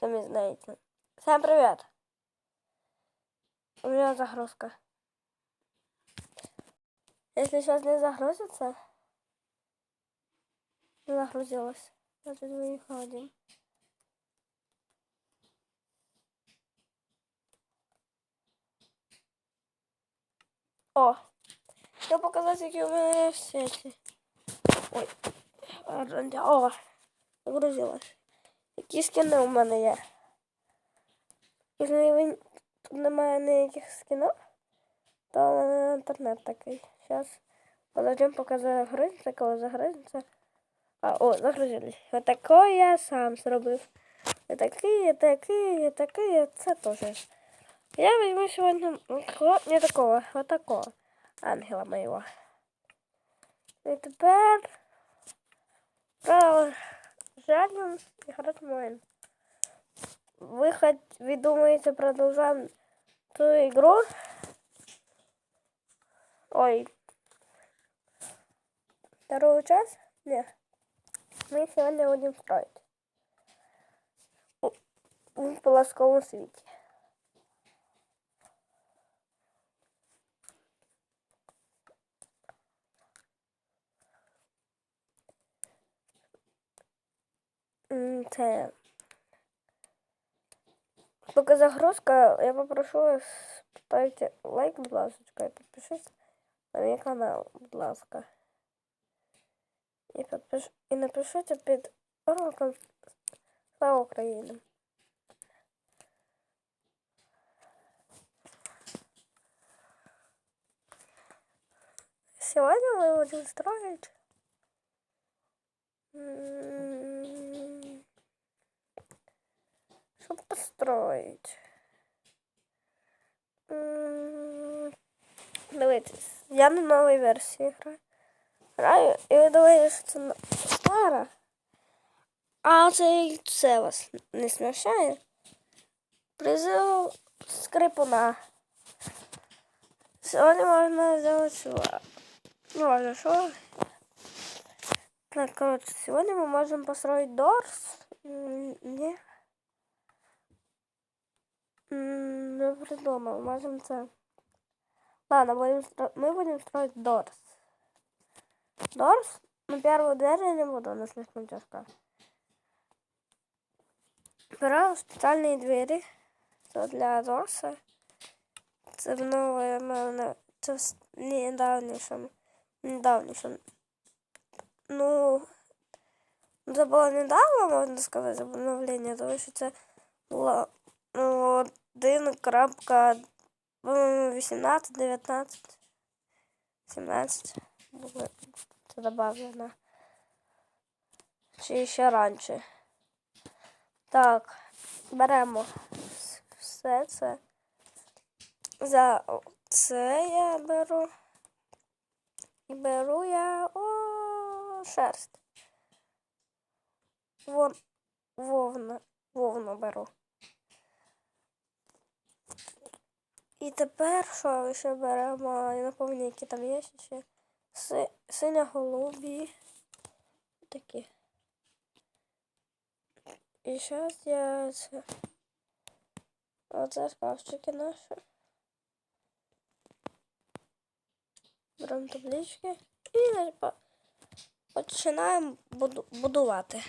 Самі знаєте. Всем привет! У меня загрузка. Если сейчас не загрузится, не загрузилась. Значит, выходим. О! Я показати, які у мене є сеті. Ой. Оренда. О! Загрузилась. Які скини у мене є? Якщо тут немає ніяких скинів, то у інтернет такий. Зараз подождем, поки загрузиться, коли загрузиться. А, о, загрузились. Отакой я сам зробив. Отакий, отакий, отакий, це теж. Я візьму сьогодні такого, не такого, а такого. Ангела моего. І тепер продовжаем играть майн. Вы вы думаете, продолжаем ту игру? Ой. Вторую часть? Нет. Мы сегодня будем строить. В полосковом свете. Це. Поки загрузка, я попрошу вас ставити лайк, будь ласка, і підпишись на мій канал, будь ласка. І, підпиш... і напишіть під роликом Слава Україні. Сегодня мы будем строить Что построить? М, Дивитесь, я на новій версії граю. Граю, і ви думаєте, що це на- стара. А це і це вас не смущає? Призив скрипуна. Сьогодні можна зробити сюди. Ну, ладно, що? Так, короче, сегодня мы можем построить дорс. М, Не. М, Не придумал. Можем это. Ладно, будем стро- мы будем строить дорс. Дорс? Ну, первую дверь я не буду, она слишком тяжка. Беру специальные двери. Це для дорса. Це в нове, мене, це в недавнішому. Недавнішому. Ну, це було недавно, можна сказати, обновлення, тому що це було ну, 1 крапка, по-моєму, 18, 19, 17 було це добавлено. Чи ще раніше. Так, беремо все це. За це я беру. І беру я о, шерсть. Вон, вовна, вовну беру. І тепер що ще беремо? Я не пам'ятаю, які там є ще. Си, синя голубі. Такі. І зараз я це. Оце шкафчики наші. Беремо таблички і починаємо буду- будувати.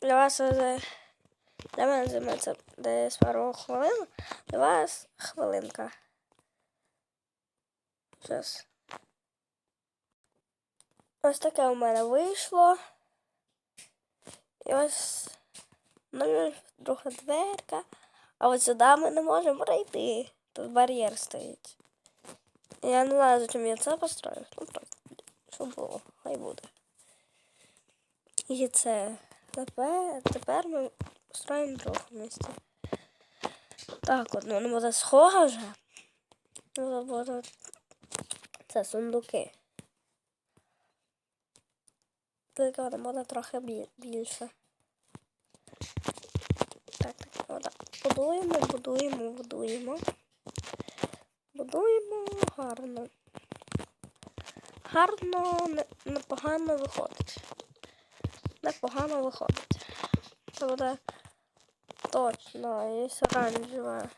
Для вас це для мене займе десь пару хвилин. Для вас хвилинка. Зараз. Ось таке у мене вийшло. І ось ну, друга дверка. А от сюди ми не можемо пройти. Тут бар'єр стоїть. Я не знаю, зачем я це построїв. Ну просто, щоб було, хай буде. І це. Тепер, тепер ми строїмо друге місце. Так, от ну, буде схоже. Ну, буде... Це сундуки. Тільки воно буде трохи більше. Так, так, отак. Будуємо, будуємо, будуємо. Будуємо гарно. Гарно, не- непогано виходить. непогано виходить. Це буде точно, є оранжеве.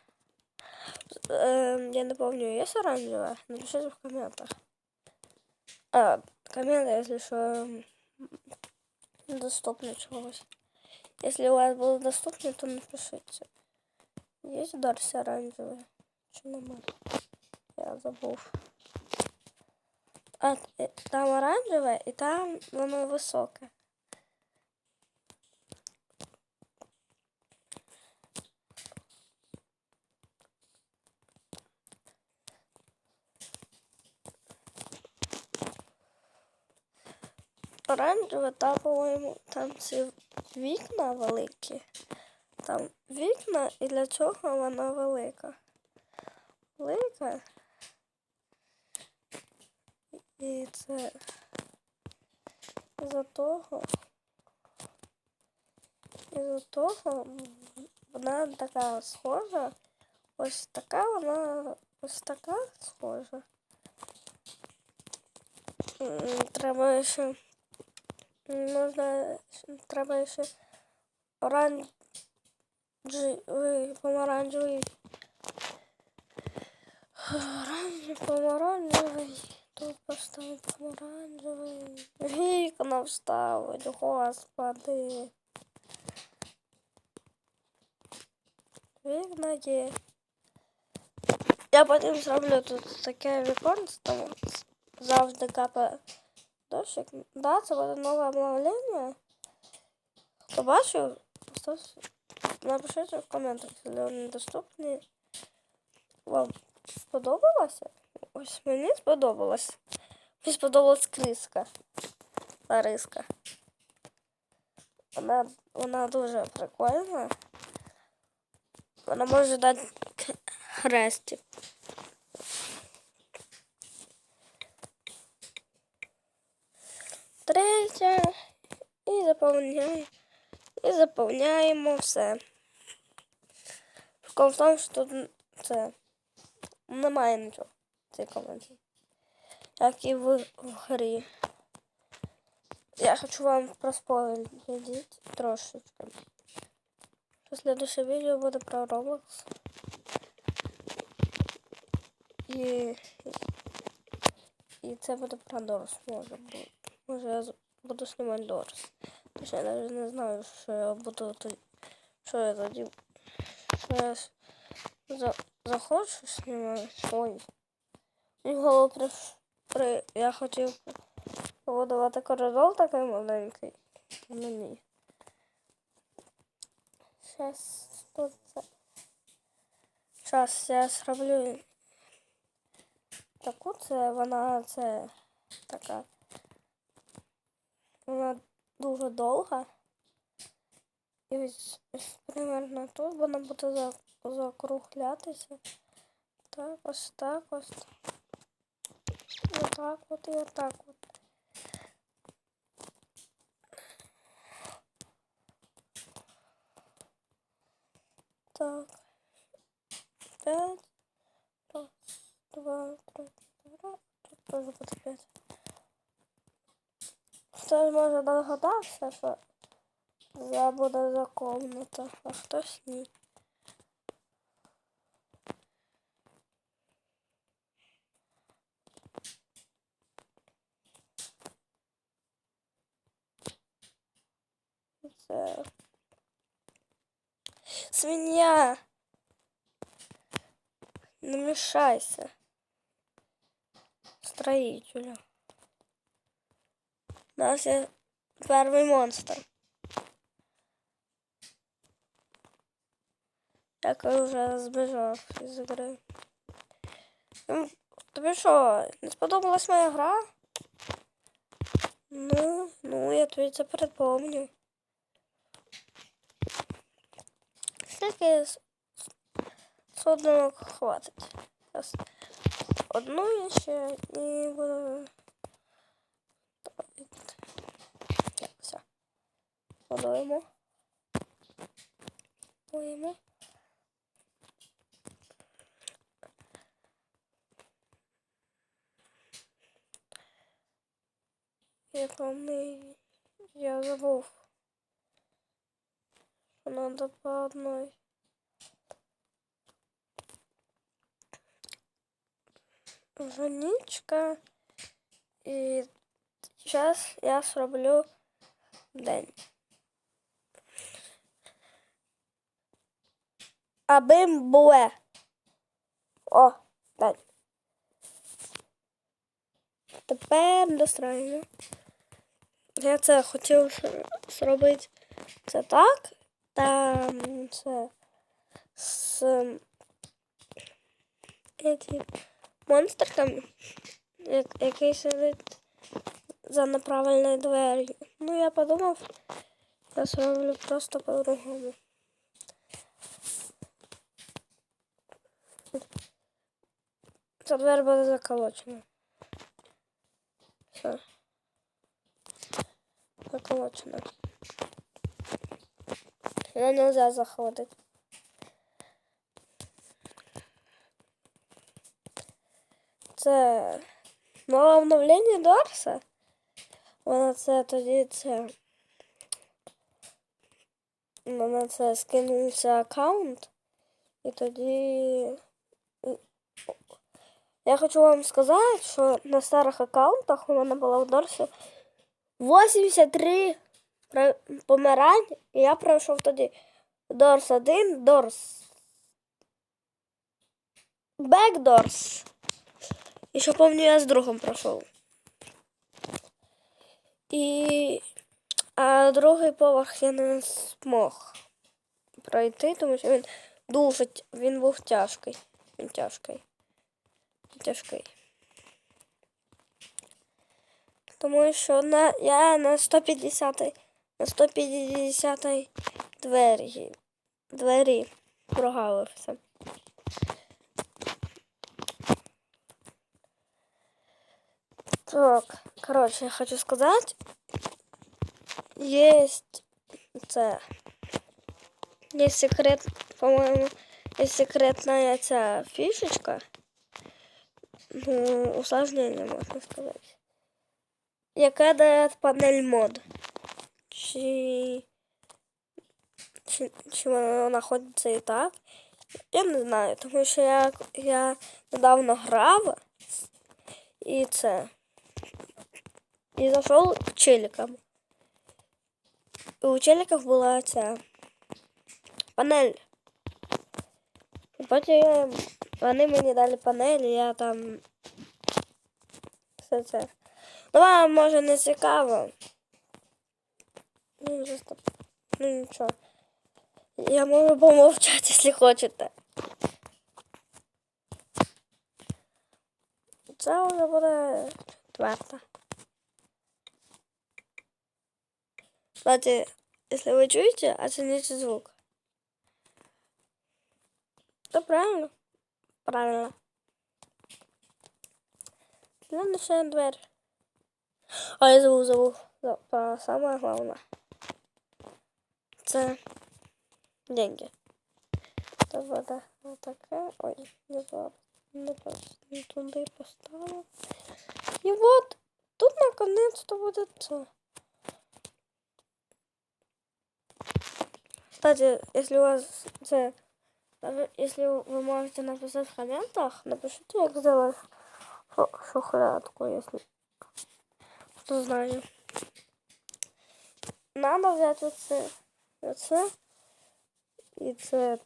Е, я не помню, є оранжеве? Напишіть в коментах. А, комменты, если что, м, доступно чогось. Если у вас было доступно, то напишите. Есть Дарси оранжевый? Чи нема? Я забув. А, е, там оранжеве і там воно високе. Оранжеве, та, по-моєму, там ці вікна великі. Там вікна і для чого вона велика? Велика. І це із-за того. Із-за того вона така схожа. Ось така вона ось така схожа. Треба ще можна треба ще оранжевий, помаранчевий. Оранжевий, помаранчевий. Тут поставити помаранчевий. Вікна вставить, господи. Вікна є. Я потім зроблю тут таке віконце, там завжди капає дощик. Да, це буде нове обновлення. Хто бачив, поставте, напишіть в коментах, якщо вони доступні. Вам сподобалося? Ось мені сподобалось. Мені сподобалась криска. Лариска. Вона, вона дуже прикольна. Вона може дати к- хрестик. Третя. І заповняємо. І заповняємо все. Прикол в тому, що тут це немає нічого цій. Як і в, в грі. Я хочу вам проспойлерити трошечки. Следующее відео буде про Roblox. І, і це буде про Дорс, може бути. Може я буду знімати Дорс. Точно я навіть не знаю, що я буду тоді. Що я тоді. Що я за, захочу знімати. Ой. Мені голову при, при, я хотів побудувати коридор такий маленький. Ну ні. Сейчас тут. Зараз я зроблю таку це вона це така. Вона дуже довга. І ось, примерно тут вона буде за, закруглятися. Так, ось так ось. Отак от і отак от. Так. Пять. Раз, два, три, четыре. Тут тоже буде п'ять. Хтось може догадався, що це буде за комната, а хтось ні. Це свинья. Не мешайся. Строителю. У нас є перший монстр. Який вже збіжав із гри. М, Тобі що, не сподобалась моя гра? Ну, ну, я тобі це припомню. Скільки с- з хватить? Одну ще і буду. Подуємо. Подуємо. Я помий. Я забув. Що надо по одной. Вже нічка. І зараз я зроблю день. Абим буе. О, день. Тепер достроїмо. Я це хотів зробити це так. Там це з який монстр там, як, який сидить за неправильною двері. Ну, я подумав, я зроблю просто по-другому. Ця двері буде заколочена. Все. Заколочена. Сюда нельзя заходить. Це нове обновлення Дорса. Вона це тоді це. Вона це скинувся аккаунт. І тоді. Я хочу вам сказати, що на старих аккаунтах у мене було в Дорсі 83 помирань, і я пройшов тоді Дорс 1, Дорс. Бекдорс. І ще пам'ятаю, я з другом пройшов. І а другий поверх я не змог пройти, тому що він дуже він був тяжкий. Він тяжкий. Тяжкий. Тому що на, я на 150 на 150 двері, двері прогавився. Так, короче, я хочу сказать, есть це, есть секрет, по-моему, есть секретная ця фішечка, ну, усложнення, можна сказати, яка дає панель мод. Чи, чи, чи вона знаходиться і так? Я не знаю, тому що я, я недавно грав і це. І зайшов к челикам. І у челиків була ця панель. І потім вони мені дали панель, і я там все це. Ну, вам може не цікаво. Ну, вже стоп. Ну нічого. Я можу помовчати, якщо хочете. Це вже буде четверта. Кстати, если вы чуете, оцените звук. Да правильно? Правильно. Следующая дверь. А я забув, забув. Самое главное. Це деньги. Це буде отаке. Ой, не туди, не, туди поставив. І от тут наконец-то буде це. Кстати, если у вас це, если вы можете написать в комментах, напишите, как сделать шухлядку, если кто знає. Надо взять оце, оце і це.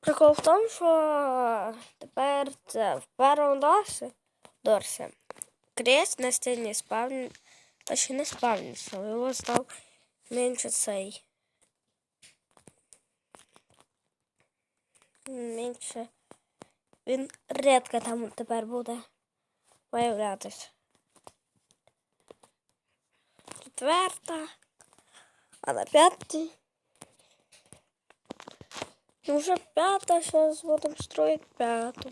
Прикол в тому, що тепер це в першому дорсі, дорсі крест на стіні спавн... Точно не спавниться, його став менше цей. Менше. Він рідко там тепер буде появлятись. Четверта. А на п'ятій. Ну, вже п'ята, зараз будемо строїти п'яту.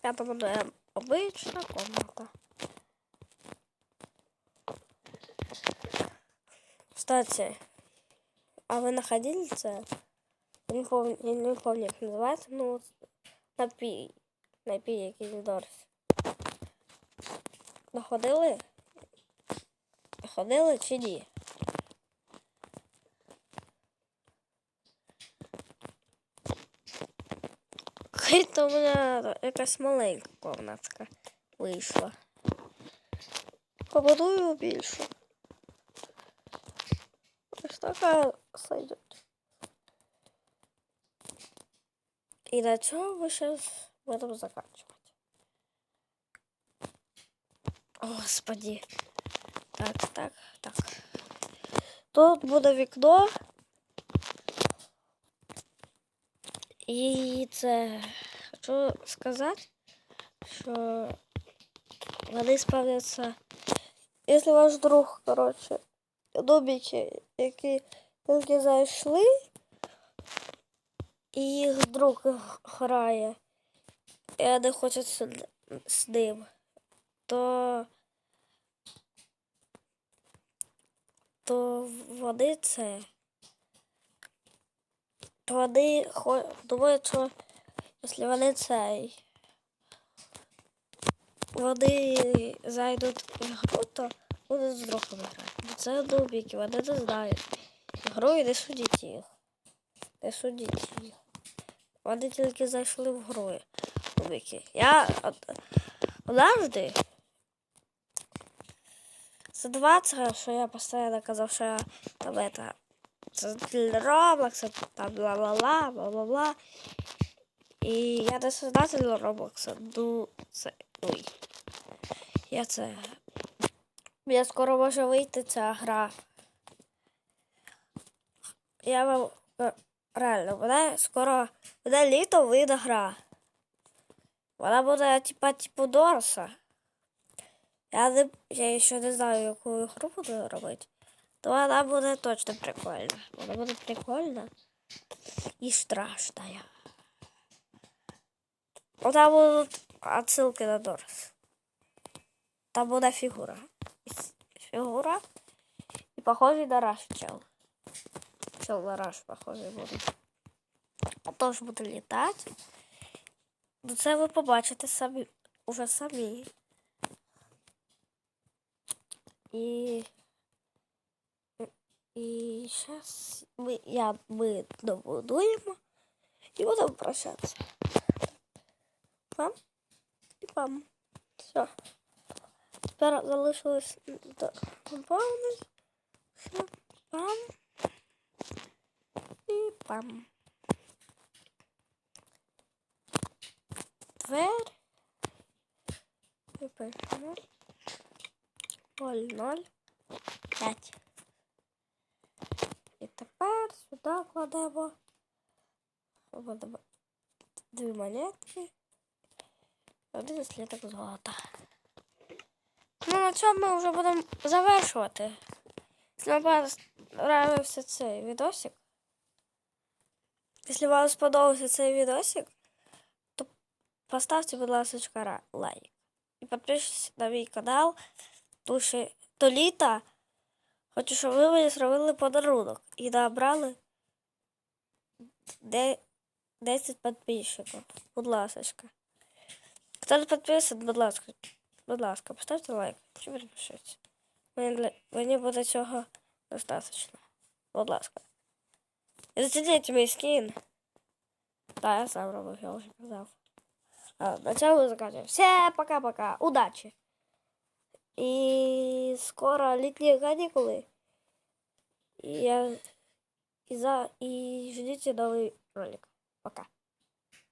П'ята буде обична комната. Кстати, а вы находили це? Я не помню, я не помню, як називається, ну, от напій. Напій якийсь Дорс. находили? Ходили чи ні? Хай-то у мене якась маленька комнатка вийшла. Побудую більшу. Ось така сойдет. І на цьому ми зараз будемо заканчувати. Господи. Так, так, так. Тут буде вікно. І це хочу сказати, що вони справляться. Якщо ваш друг, коротше, домики, які тільки зайшли, і їх друг грає, і вони хочуть з, ним, то, то вони це. То вони хо- думають, що якщо вони цей. Вони зайдуть в гру, то будуть з другом грати. Це дубіки, вони не знають. Гру і не судіть їх. Не судіть їх. Вони тільки зайшли в гру. Я однажды за 20, що я постійно казав, що я там это, Роблокса, там бла-бла-бла, бла-бла-бла. І я не создатель Роблокса, ну це. Ой. Я це. Я скоро може вийти ця гра. Я вам е, реально, вона скоро буде літо вийде гра. Вона буде типа типу Дорса. Я, не, я ще не знаю, яку гру буду робити. То вона буде точно прикольна. Вона буде прикольна і страшна. Там будут отсылки на Дорс. Там буде фігура. Фігура. І похожий на Раш на Раш похожий буде. А теж буде літати. Ну це ви побачите самі. Уже самі. І. І зараз ми, я, ми добудуємо і будемо прощатися. Пам і пам. Все. Тепер залишилось компаунд. Пам. І пам. Дверь. І пишемо. 0, 0, 5. І тепер сюди. Кладемо дві монетки. Один слідок золота. Ну, на цьому ми вже будемо завершувати. Якщо вам подобався цей відосик, якщо вам сподобався цей відосик, то поставте, будь ласка, лайк. І підпишіться на мій канал, тому до літа хочу, щоб ви мені зробили подарунок і набрали де- 10 підписчиків. Будь ласка. Хто не підписаний, будь ласка, будь ласка, поставте лайк чи підпишіться. Мені, для- мені буде цього достатньо. Будь ласка. І зацініть мій скін. Так, я сам робив, я вже казав. А, на цьому заканчиваем. Все, пока-пока. Удачи. І скоро літні канікули. І я і за і ждите новий ролик. Пока.